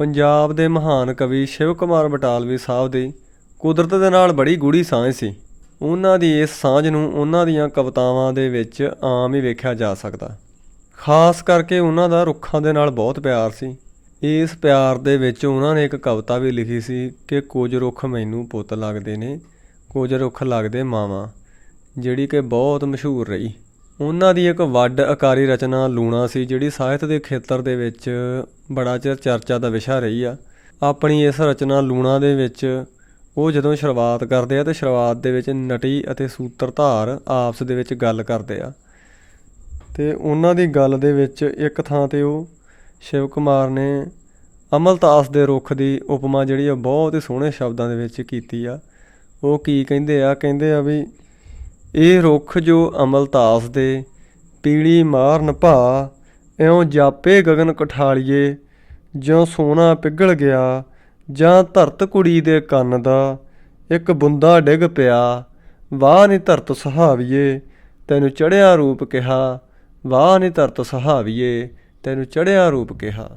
ਪੰਜਾਬ ਦੇ ਮਹਾਨ ਕਵੀ ਸ਼ਿਵ ਕੁਮਾਰ ਬਟਾਲਵੀ ਸਾਹਿਬ ਦੀ ਕੁਦਰਤ ਦੇ ਨਾਲ ਬੜੀ ਗੂੜੀ ਸਾਂਝ ਸੀ। ਉਹਨਾਂ ਦੀ ਇਸ ਸਾਂਝ ਨੂੰ ਉਹਨਾਂ ਦੀਆਂ ਕਵਿਤਾਵਾਂ ਦੇ ਵਿੱਚ ਆਮ ਹੀ ਵੇਖਿਆ ਜਾ ਸਕਦਾ। ਖਾਸ ਕਰਕੇ ਉਹਨਾਂ ਦਾ ਰੁੱਖਾਂ ਦੇ ਨਾਲ ਬਹੁਤ ਪਿਆਰ ਸੀ। ਇਸ ਪਿਆਰ ਦੇ ਵਿੱਚ ਉਹਨਾਂ ਨੇ ਇੱਕ ਕਵਿਤਾ ਵੀ ਲਿਖੀ ਸੀ ਕਿ ਕੁਝ ਰੁੱਖ ਮੈਨੂੰ ਪੁੱਤ ਲੱਗਦੇ ਨੇ, ਕੁਝ ਰੁੱਖ ਲੱਗਦੇ ਮਾਵਾਂ, ਜਿਹੜੀ ਕਿ ਬਹੁਤ ਮਸ਼ਹੂਰ ਰਹੀ। ਉਹਨਾਂ ਦੀ ਇੱਕ ਵੱਡ ਆਕਾਰੀ ਰਚਨਾ ਲੂਣਾ ਸੀ, ਜਿਹੜੀ ਸਾਹਿਤ ਦੇ ਖੇਤਰ ਦੇ ਵਿੱਚ ਬੜਾ ਚਿਰ ਚਰਚਾ ਦਾ ਵਿਸ਼ਾ ਰਹੀ ਆ। ਆਪਣੀ ਇਸ ਰਚਨਾ ਲੂਣਾ ਦੇ ਵਿੱਚ ਉਹ ਜਦੋਂ ਸ਼ੁਰੂਆਤ ਕਰਦੇ ਆ, ਤੇ ਸ਼ੁਰੂਆਤ ਦੇ ਵਿੱਚ ਨਟੀ ਅਤੇ ਸੂਤਰਧਾਰ ਆਪਸ ਦੇ ਵਿੱਚ ਗੱਲ ਕਰਦੇ ਆ। ਤੇ ਉਹਨਾਂ ਦੀ ਗੱਲ ਦੇ ਵਿੱਚ ਇੱਕ ਥਾਂ ਤੇ ਉਹ ਸ਼ਿਵ ਕੁਮਾਰ ਨੇ ਅਮਲਤਾਸ ਦੇ ਰੁੱਖ ਦੀ ਉਪਮਾ ਜਿਹੜੀ ਆ, ਬਹੁਤ ਹੀ ਸੋਹਣੇ ਸ਼ਬਦਾਂ ਦੇ ਵਿੱਚ ਕੀਤੀ ਆ। ਉਹ ਕੀ ਕਹਿੰਦੇ ਆ? ਕਹਿੰਦੇ ਆ ਵੀ ਇਹ ਰੁੱਖ ਜੋ ਅਮਲਤਾਸ ਦੇ, ਪੀਲੀ ਮਾਰਨ ਭਾ, ਇਉਂ ਜਾਪੇ ਗਗਨ ਕਠਾਲੀਏ, ਜਿਉਂ ਸੋਨਾ ਪਿਘਲ ਗਿਆ, ਜਾਂ ਧਰਤ ਕੁੜੀ ਦੇ ਕੰਨ ਦਾ, ਇੱਕ ਬੁੰਦਾ ਡਿੱਗ ਪਿਆ, ਵਾਹ ਨੀ ਧਰਤ ਸਹਾਵੀਏ, ਤੈਨੂੰ ਚੜਿਆ ਰੂਪ ਕਿਹਾ, ਵਾਹ ਨੀ ਧਰਤ ਸਹਾਵੀਏ, ਤੈਨੂੰ ਚੜਿਆ ਰੂਪ ਕਿਹਾ।